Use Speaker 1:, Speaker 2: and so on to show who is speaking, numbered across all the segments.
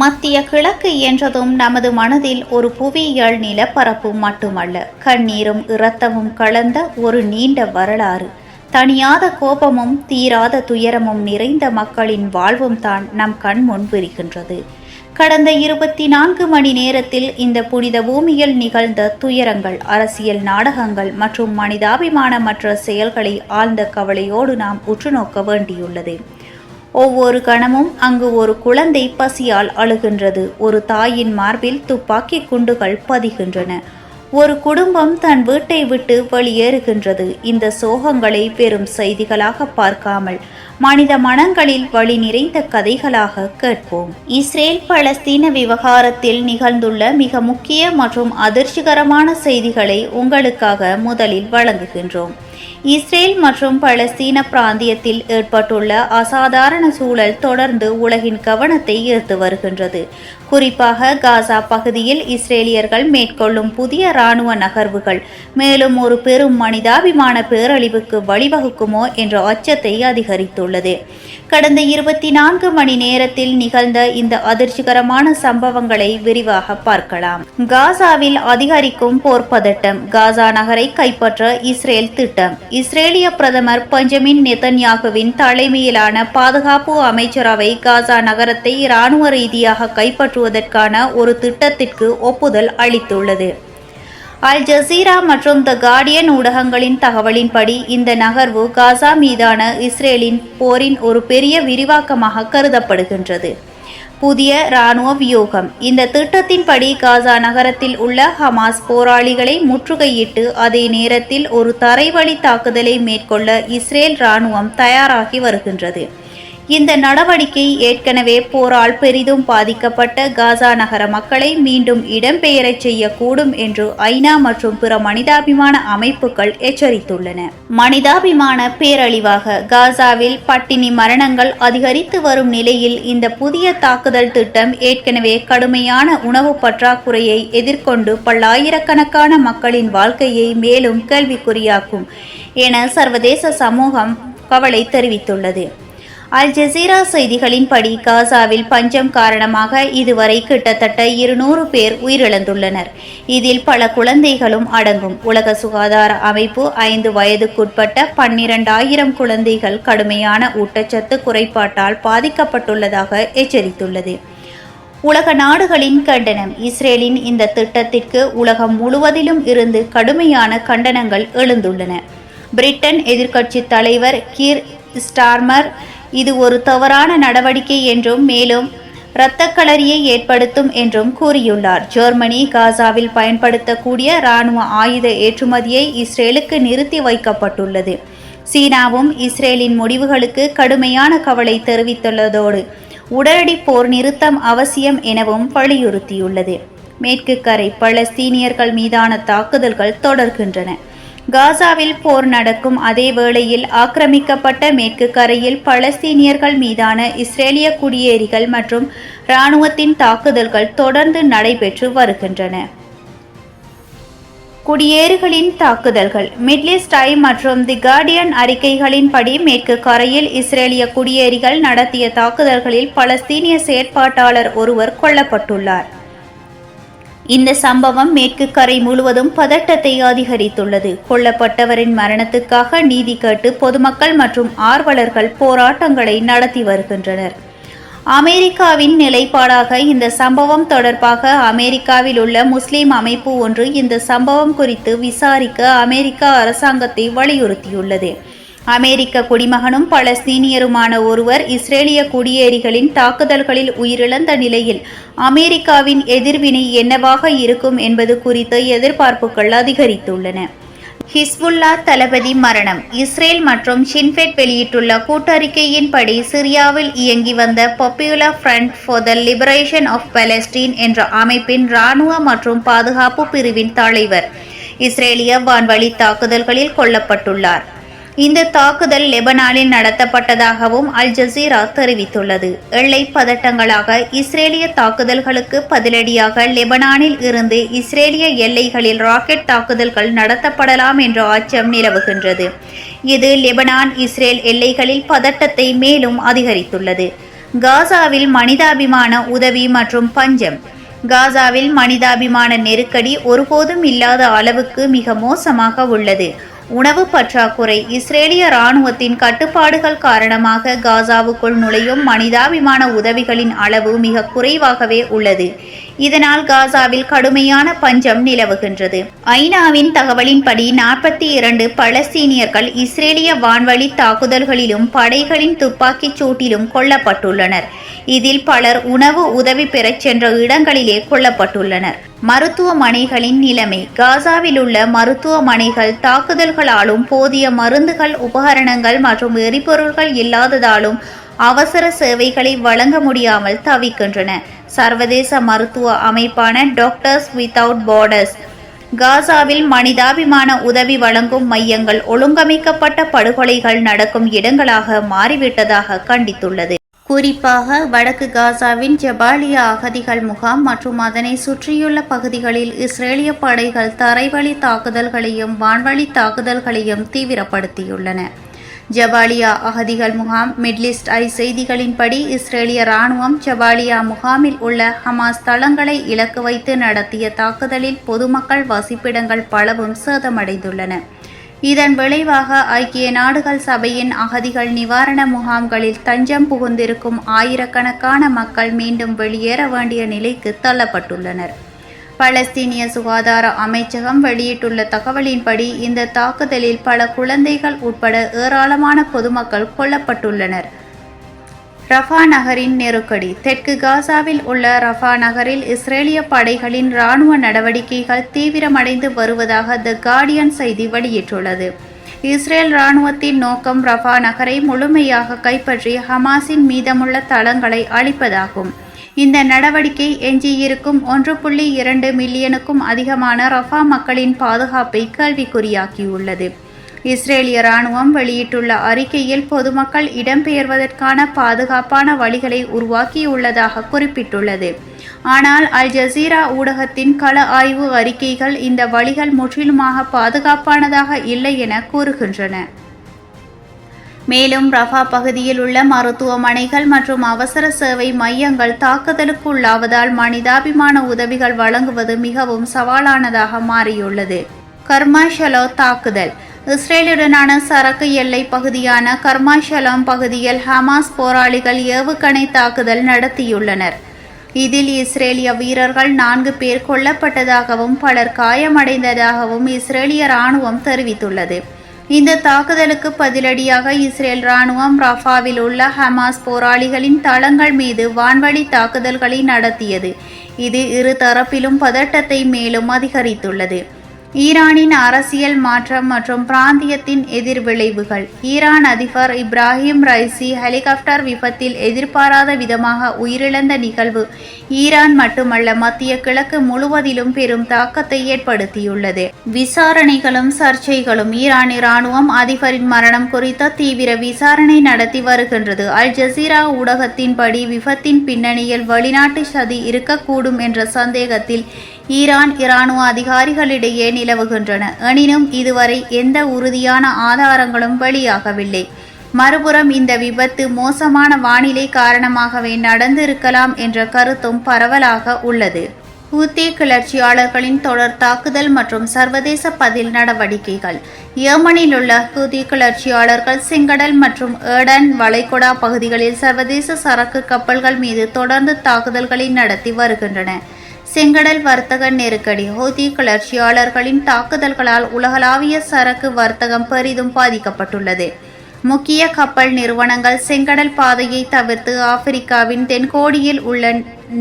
Speaker 1: மத்திய கிழக்கு என்றதும் நமது மனதில் ஒரு புவியியல் நிலப்பரப்பு மட்டுமல்ல. கண்ணீரும் இரத்தமும் கலந்த ஒரு நீண்ட வரலாறு. தணியாத கோபமும் தீராத துயரமும் நிறைந்த மக்களின் வாழ்வும் தான் நம் கண் முன்பிருக்கின்றது. கடந்த இருபத்தி நான்கு மணி நேரத்தில் இந்த புனித பூமியில் நிகழ்ந்த துயரங்கள் அரசியல் நாடகங்கள் மற்றும் மனிதாபிமானமற்ற செயல்களை ஆழ்ந்த கவலையோடு நாம் உற்றுநோக்க வேண்டியுள்ளது. ஒவ்வொரு கணமும் அங்கு ஒரு குழந்தை பசியால் அழுகின்றது. ஒரு தாயின் மார்பில் துப்பாக்கி குண்டுகள் பதிகின்றன. ஒரு குடும்பம் தன் வீட்டை விட்டு வெளியேறுகின்றது. இந்த சோகங்களை வெறும் செய்திகளாக பார்க்காமல் மனித மனங்களில் வழி நிறைந்த கதைகளாக கேட்போம். இஸ்ரேல் பலஸ்தீன விவகாரத்தில் நிகழ்ந்துள்ள மிக முக்கிய மற்றும் அதிர்ச்சிகரமான செய்திகளை உங்களுக்காக முதலில் வழங்குகின்றோம். இஸ்ரேல் மற்றும் பலஸ்தீன பிராந்தியத்தில் ஏற்பட்டுள்ள அசாதாரண சூழல் தொடர்ந்து உலகின் கவனத்தை ஈர்த்து வருகின்றது. குறிப்பாக காசா பகுதியில் இஸ்ரேலியர்கள் மேற்கொள்ளும் புதிய இராணுவ நகர்வுகள் மேலும் ஒரு பெரும் மனிதாபிமான பேரழிவுக்கு வழிவகுக்குமோ என்ற அச்சத்தை அதிகரித்துள்ளது. கடந்த இருபத்தி நான்கு மணி நேரத்தில் நிகழ்ந்த இந்த அதிர்ச்சிகரமான சம்பவங்களை விரிவாக பார்க்கலாம். காசாவில் அதிகரிக்கும் போர் பதட்டம் காசா நகரை கைப்பற்ற இஸ்ரேல் திட்டம். இஸ்ரேலிய பிரதமர் பஞ்சமின் நெதன்யாகுவின் தலைமையிலான பாதுகாப்பு அமைச்சரவை காசா நகரத்தை இராணுவ ரீதியாக கைப்பற்றுவதற்கான ஒரு திட்டத்திற்கு ஒப்புதல் அளித்துள்ளது. அல் ஜசீரா மற்றும் த கார்டியன் ஊடகங்களின் தகவலின்படி இந்த நகர்வு காசா மீதான இஸ்ரேலின் போரின் ஒரு பெரிய விரிவாக்கமாக கருதப்படுகின்றது. புதிய இராணுவ வியூகம். இந்த திட்டத்தின்படி காசா நகரத்தில் உள்ள ஹமாஸ் போராளிகளை முற்றுகையிட்டு அதே நேரத்தில் ஒரு தரைவழி தாக்குதலை மேற்கொள்ள இஸ்ரேல் இராணுவம் தயாராகி வருகின்றது. இந்த நடவடிக்கை ஏற்கனவே போரால் பெரிதும் பாதிக்கப்பட்ட காசா நகர மக்களை மீண்டும் இடம்பெயரச் செய்யக்கூடும் என்று ஐநா மற்றும் பிற மனிதாபிமான அமைப்புகள் எச்சரித்துள்ளன. மனிதாபிமான பேரழிவாக காசாவில் பட்டினி மரணங்கள் அதிகரித்து வரும் நிலையில் இந்த புதிய தாக்குதல் திட்டம் ஏற்கனவே கடுமையான உணவு பற்றாக்குறையை எதிர்கொண்டு பல்லாயிரக்கணக்கான மக்களின் வாழ்க்கையை மேலும் கேள்விக்குறியாக்கும் என சர்வதேச சமூகம் கவலை தெரிவித்துள்ளது. அல் ஜசீரா செய்திகளின்படி காசாவில் பஞ்சம் காரணமாக இதுவரை கிட்டத்தட்ட இருநூறு பேர் உயிரிழந்துள்ளனர். இதில் பல குழந்தைகளும் அடங்கும். உலக சுகாதார அமைப்பு ஐந்து வயதுக்குட்பட்ட பன்னிரண்டாயிரம் குழந்தைகள் கடுமையான ஊட்டச்சத்து குறைபாட்டால் பாதிக்கப்பட்டுள்ளதாக எச்சரித்துள்ளது. உலக நாடுகளின் கண்டனம். இஸ்ரேலின் இந்த திட்டத்திற்கு உலகம் முழுவதிலும் இருந்து கடுமையான கண்டனங்கள் எழுந்துள்ளன. பிரிட்டன் எதிர்க்கட்சி தலைவர் கீர் ஸ்டார்மர் இது ஒரு தவறான நடவடிக்கை என்றும் மேலும் இரத்தக்களரியை ஏற்படுத்தும் என்றும் கூறியுள்ளார். ஜெர்மனி காசாவில் பயன்படுத்தக்கூடிய இராணுவ ஆயுத ஏற்றுமதியை இஸ்ரேலுக்கு நிறுத்தி வைக்கப்பட்டுள்ளது. சீனாவும் இஸ்ரேலின் முடிவுகளுக்கு கடுமையான கவலை தெரிவித்துள்ளதோடு உடனடி போர் நிறுத்தம் அவசியம் எனவும் வலியுறுத்தியுள்ளது. மேற்கு கரை பலஸ்தீனியர்கள் மீதான தாக்குதல்கள் தொடர்கின்றன. காசாவில் போர் நடக்கும் அதே வேளையில் ஆக்கிரமிக்கப்பட்ட மேற்கு கரையில் பலஸ்தீனியர்கள் மீதான இஸ்ரேலிய குடியேறிகள் மற்றும் இராணுவத்தின் தாக்குதல்கள் தொடர்ந்து நடைபெற்று வருகின்றன. குடியேறுகளின் தாக்குதல்கள் மிட்லிஸ் டைம் மற்றும் தி கார்டியன் அறிக்கைகளின்படி மேற்கு கரையில் இஸ்ரேலிய குடியேறிகள் நடத்திய தாக்குதல்களில் பலஸ்தீனிய செயற்பாட்டாளர் ஒருவர் கொல்லப்பட்டுள்ளார். இந்த சம்பவம் மேற்கு கரை முழுவதும் பதட்டத்தை அதிகரித்துள்ளது. கொல்லப்பட்டவரின் மரணத்துக்காக நீதி கேட்டு பொதுமக்கள் மற்றும் ஆர்வலர்கள் போராட்டங்களை நடத்தி வருகின்றனர். அமெரிக்காவின் நிலைப்பாடாக இந்த சம்பவம் தொடர்பாக அமெரிக்காவில் உள்ள முஸ்லிம் அமைப்பு ஒன்று இந்த சம்பவம் குறித்து விசாரிக்க அமெரிக்க அரசாங்கத்தை வலியுறுத்தியுள்ளது. அமெரிக்க குடிமகனும் பலஸ்தீனியருமான ஒருவர் இஸ்ரேலிய குடியேறிகளின் தாக்குதல்களில் உயிரிழந்த நிலையில் அமெரிக்காவின் எதிர்வினை என்னவாக இருக்கும் என்பது குறித்த எதிர்பார்ப்புகள் அதிகரித்துள்ளன. ஹிஸ்புல்லா தளபதி மரணம். இஸ்ரேல் மற்றும் ஷின்ஃபெட் வெளியிட்டுள்ள கூட்டறிக்கையின்படி சிரியாவில் இயங்கி வந்த popular front for the liberation of Palestine என்ற அமைப்பின் இராணுவ மற்றும் பாதுகாப்பு பிரிவின் தலைவர் இஸ்ரேலிய வான்வழி தாக்குதல்களில் கொல்லப்பட்டுள்ளார். இந்த தாக்குதல் லெபனானில் நடத்தப்பட்டதாகவும் அல் ஜசீரா தெரிவித்துள்ளது. எல்லை பதட்டங்களாக இஸ்ரேலிய தாக்குதல்களுக்கு பதிலடியாக லெபனானில் இருந்து இஸ்ரேலிய எல்லைகளில் ராக்கெட் தாக்குதல்கள் நடத்தப்படலாம் என்ற அச்சம் நிலவுகின்றது. இது லெபனான் இஸ்ரேல் எல்லைகளில் பதட்டத்தை மேலும் அதிகரித்துள்ளது. காசாவில் மனிதாபிமான உதவி மற்றும் பஞ்சம். காசாவில் மனிதாபிமான நெருக்கடி ஒருபோதும் இல்லாத அளவுக்கு மிக மோசமாக உள்ளது. உணவு பற்றாக்குறை இஸ்ரேலிய இராணுவத்தின் கட்டுப்பாடுகள் காரணமாக காசாவுக்குள் நுழையும் மனிதாபிமான உதவிகளின் அளவு மிக குறைவாகவே உள்ளது. இதனால் காசாவில் கடுமையான பஞ்சம் நிலவுகின்றது. ஐநாவின் தகவலின்படி நாற்பத்தி இரண்டு பலஸ்தீனியர்கள் இஸ்ரேலிய வான்வழி தாக்குதல்களிலும் படைகளின் துப்பாக்கிச் சூட்டிலும் கொல்லப்பட்டுள்ளனர். இதில் பலர் உணவு உதவி பெறச் சென்ற இடங்களிலே கொல்லப்பட்டுள்ளனர். மருத்துவமனைகளின் நிலைமை. காசாவில் உள்ள மருத்துவமனைகள் தாக்குதல்களாலும் போதிய மருந்துகள் உபகரணங்கள் மற்றும் எரிபொருள்கள் இல்லாததாலும் அவசர சேவைகளை வழங்க முடியாமல் தவிக்கின்றன. சர்வதேச மருத்துவ அமைப்பான டாக்டர்ஸ் வித்தவுட் பார்டர்ஸ் காசாவில் மனிதாபிமான உதவி வழங்கும் மையங்கள் ஒழுங்கமைக்கப்பட்ட படுகொலைகள் நடக்கும் இடங்களாக மாறிவிட்டதாக கண்டித்துள்ளது. குறிப்பாக வடக்கு காசாவின் ஜபாலிய அகதிகள் முகாம் மற்றும் அதனை சுற்றியுள்ள பகுதிகளில் இஸ்ரேலிய படைகள் தரைவழி தாக்குதல்களையும் வான்வழி தாக்குதல்களையும் தீவிரப்படுத்தியுள்ளன. ஜபாலியா அகதிகள் முகாம் மிட்லிஸ்ட் ஐ செய்திகளின்படி இஸ்ரேலிய இராணுவம் ஜபாலியா முகாமில் உள்ள ஹமாஸ் தளங்களை இலக்கு வைத்து நடத்திய தாக்குதலில் பொதுமக்கள் வசிப்பிடங்கள் பலவும் சேதமடைந்துள்ளன. இதன் விளைவாக ஐக்கிய நாடுகள் சபையின் அகதிகள் நிவாரண முகாம்களில் தஞ்சம் புகுந்திருக்கும் ஆயிரக்கணக்கான மக்கள் மீண்டும் வெளியேற வேண்டிய நிலைக்கு தள்ளப்பட்டுள்ளனர். பலஸ்தீனிய சுகாதார அமைச்சகம் வெளியிட்டுள்ள தகவலின்படி இந்த தாக்குதலில் பல குழந்தைகள் உட்பட ஏராளமான பொதுமக்கள் கொல்லப்பட்டுள்ளனர். ரஃபா நகரின் நெருக்கடி. தெற்கு காசாவில் உள்ள ரஃபா நகரில் இஸ்ரேலிய படைகளின் இராணுவ நடவடிக்கைகள் தீவிரமடைந்து வருவதாக த கார்டியன் செய்தி வெளியிட்டுள்ளது. இஸ்ரேல் இராணுவத்தின் நோக்கம் ரஃபா நகரை முழுமையாக கைப்பற்றி ஹமாஸின் மீதமுள்ள தளங்களை அழிப்பதாகும். இந்த நடவடிக்கை எஞ்சியிருக்கும் ஒன்று புள்ளி இரண்டு மில்லியனுக்கும் அதிகமான ரஃபா மக்களின் பாதுகாப்பை கேள்விக்குறியாக்கியுள்ளது இஸ்ரேலிய ராணுவம் வெளியிட்டுள்ள அறிக்கையில் பொதுமக்கள் இடம்பெயர்வதற்கான பாதுகாப்பான வழிகளை உருவாக்கியுள்ளதாக குறிப்பிட்டுள்ளது. ஆனால் அல் ஜசீரா ஊடகத்தின் கள ஆய்வு அறிக்கைகள் இந்த வழிகள் முற்றிலுமாக பாதுகாப்பானதாக இல்லை என கூறுகின்றன. மேலும் ரஃபா பகுதியில் உள்ள மருத்துவமனைகள் மற்றும் அவசர சேவை மையங்கள் தாக்குதலுக்கு உள்ளாவதால் மனிதாபிமான உதவிகள் வழங்குவது மிகவும் சவாலானதாக மாறியுள்ளது. கர்மாஷலோ தாக்குதல். இஸ்ரேலுடனான சரக்கு எல்லை பகுதியான கர்மாஷலம் பகுதியில் ஹமாஸ் போராளிகள் ஏவுகணை தாக்குதல் நடத்தியுள்ளனர். இதில் இஸ்ரேலிய வீரர்கள் நான்கு பேர் கொல்லப்பட்டதாகவும் பலர் காயமடைந்ததாகவும் இஸ்ரேலிய இராணுவம் தெரிவித்துள்ளது. இந்த தாக்குதலுக்கு பதிலடியாக இஸ்ரேல் ராணுவம் ரஃபாவில் உள்ள ஹமாஸ் போராளிகளின் தளங்கள் மீது வான்வழி தாக்குதல்களை நடத்தியது. இது இரு தரப்பிலும் பதட்டத்தை மேலும் அதிகரித்துள்ளது. ஈரானின் அரசியல் மாற்றம் மற்றும் பிராந்தியத்தின் எதிர்விளைவுகள். ஈரான் அதிபர் இப்ராஹிம் ரைசி ஹெலிகாப்டர் விபத்தில் எதிர்பாராத விதமாக உயிரிழந்த நிகழ்வு ஈரான் மட்டுமல்ல மத்திய கிழக்கு முழுவதிலும் பெரும் தாக்கத்தை ஏற்படுத்தியுள்ளது. விசாரணைகளும் சர்ச்சைகளும் ஈரான் இராணுவம் அதிபரின் மரணம் குறித்த தீவிர விசாரணை நடத்தி வருகின்றது. அல் ஜசீரா ஊடகத்தின்படி விபத்தின் பின்னணியில் வெளிநாட்டு சதி இருக்கக்கூடும் என்ற சந்தேகத்தில் ஈரான் இராணுவ அதிகாரிகளிடையே நிலவுகின்றன. எனினும் இதுவரை எந்த உறுதியான ஆதாரங்களும் வெளியாகவில்லை. மறுபுறம் இந்த விபத்து மோசமான வானிலை காரணமாகவே நடந்திருக்கலாம் என்ற கருத்தும் பரவலாக உள்ளது. ஹூத்தே கிளர்ச்சியாளர்களின் தொடர் தாக்குதல் மற்றும் சர்வதேச பதில் நடவடிக்கைகள். ஏமனில் உள்ள ஹூத்தி கிளர்ச்சியாளர்கள் செங்கடல் மற்றும் ஏடன் வளைகுடா பகுதிகளில் சர்வதேச சரக்கு கப்பல்கள் மீது தொடர்ந்து தாக்குதல்களை நடத்தி வருகின்றன. செங்கடல் வர்த்தக நெருக்கடி. ஹோதி கிளர்ச்சியாளர்களின் தாக்குதல்களால் உலகளாவிய சரக்கு வர்த்தகம் பெரிதும் பாதிக்கப்பட்டுள்ளது. முக்கிய கப்பல் நிறுவனங்கள் செங்கடல் பாதையை தவிர்த்து ஆப்பிரிக்காவின் தென்கோடியில் உள்ள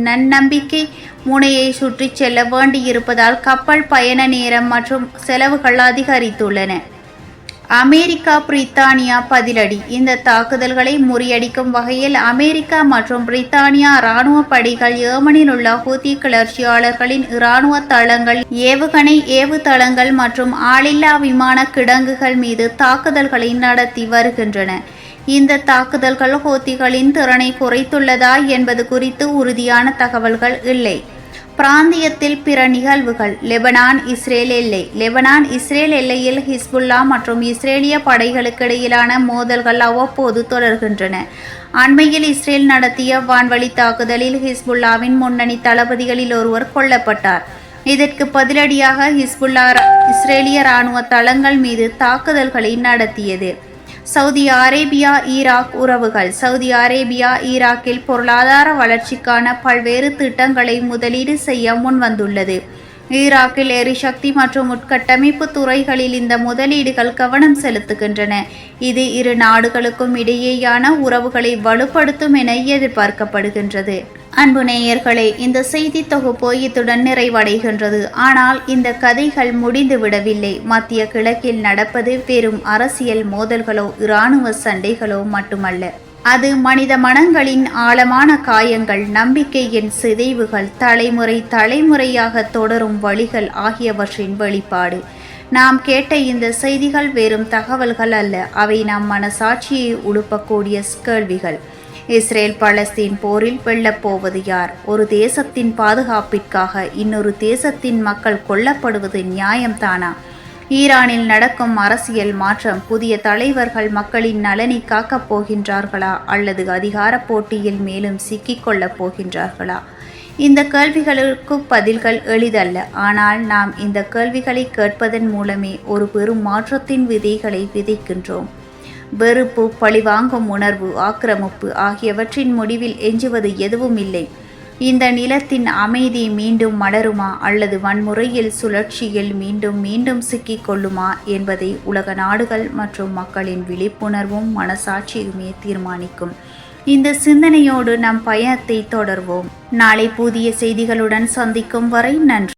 Speaker 1: நன்னம்பிக்கை முனையை சுற்றிச் செல்ல வேண்டியிருப்பதால் கப்பல் பயண நேரம் மற்றும் செலவுகள் அதிகரித்துள்ளன. அமெரிக்கா பிரித்தானியா பதிலடி. இந்த தாக்குதல்களை முறியடிக்கும் வகையில் அமெரிக்கா மற்றும் பிரித்தானியா இராணுவ படைகள் ஏமனில் உள்ள ஹூத்தி கிளர்ச்சியாளர்களின் இராணுவ தளங்கள் ஏவுகணை ஏவுதளங்கள் மற்றும் ஆளில்லா விமான கிடங்குகள் மீது தாக்குதல்களை நடத்தி வருகின்றன. இந்த தாக்குதல்கள் ஹூத்திகளின் திறனை குறைத்துள்ளதா என்பது குறித்து உறுதியான தகவல்கள் இல்லை. பிராந்தியத்தில் பிற நிகழ்வுகள். லெபனான் இஸ்ரேல் எல்லை. லெபனான் இஸ்ரேல் எல்லையில் ஹிஸ்புல்லா மற்றும் இஸ்ரேலிய படைகளுக்கு இடையிலான மோதல்கள் அவ்வப்போது தொடர்கின்றன. அண்மையில் இஸ்ரேல் நடத்திய வான்வழி தாக்குதலில் ஹிஸ்புல்லாவின் முன்னணி தளபதிகளில் ஒருவர் கொல்லப்பட்டார். இதற்கு பதிலடியாக ஹிஸ்புல்லா இஸ்ரேலிய இராணுவ தளங்கள் மீது தாக்குதல்களை நடத்தியது. சவுதி அரேபியா ஈராக் உறவுகள். சவுதி அரேபியா ஈராக்கில் பொருளாதார வளர்ச்சிக்கான பல்வேறு திட்டங்களை முதலீடு செய்ய முன்வந்துள்ளது. ஈராக்கில் எரிசக்தி மற்றும் உட்கட்டமைப்பு துறைகளில் இந்த முதலீடுகள் கவனம் செலுத்துகின்றன. இது இரு நாடுகளுக்கும் இடையேயான உறவுகளை வலுப்படுத்தும் என எதிர்பார்க்கப்படுகின்றது. அன்பு நேயர்களே இந்த செய்தி தொகுப்பு இத்துடன் நிறைவடைகின்றது. ஆனால் இந்த கதைகள் முடிந்து விடவில்லை. மத்திய கிழக்கில் நடப்பது வெறும் அரசியல் மோதல்களோ இராணுவ சண்டைகளோ மட்டுமல்ல. அது மனித மனங்களின் ஆழமான காயங்கள் நம்பிக்கையின் சிதைவுகள் தலைமுறை தலைமுறையாக தொடரும் வழிகள் ஆகியவற்றின் வெளிப்பாடு. நாம் கேட்ட இந்த செய்திகள் வெறும் தகவல்கள் அல்ல அவை நம் மனசாட்சியை உழுப்பக்கூடிய கேள்விகள். இஸ்ரேல் பலஸ்தீன் போரில் வெல்லப்போவது யார்? ஒரு தேசத்தின் பாதுகாப்பிற்காக இன்னொரு தேசத்தின் மக்கள் கொல்லப்படுவது நியாயம்தானா? ஈரானில் நடக்கும் அரசியல் மாற்றம் புதிய தலைவர்கள் மக்களின் நலனை காக்கப் போகின்றார்களா அல்லது அதிகார போட்டியில் மேலும் சிக்கிக்கொள்ளப் போகின்றார்களா? இந்த கேள்விகளுக்கு பதில்கள் எளிதல்ல. ஆனால் நாம் இந்த கேள்விகளை கேட்பதன் மூலமே ஒரு பெரும் மாற்றத்தின் விதைகளை விதைக்கின்றோம். வெறுப்பு பழிவாங்கும் உணர்வு ஆக்கிரமிப்பு ஆகியவற்றின் முடிவில் எஞ்சுவது எதுவும் இல்லை இந்த நிலத்தின் அமைதி மீண்டும் மலருமா? அல்லது வன்முறையில் சுழற்சியில் மீண்டும் மீண்டும் சிக்கிக் கொள்ளுமா? என்பதை உலக நாடுகள் மற்றும் மக்களின் விழிப்புணர்வும் மனசாட்சியுமே தீர்மானிக்கும். இந்த சிந்தனையோடு நம் பயணத்தை தொடர்வோம். நாளை புதிய செய்திகளுடன் சந்திக்கும் வரை நன்றி.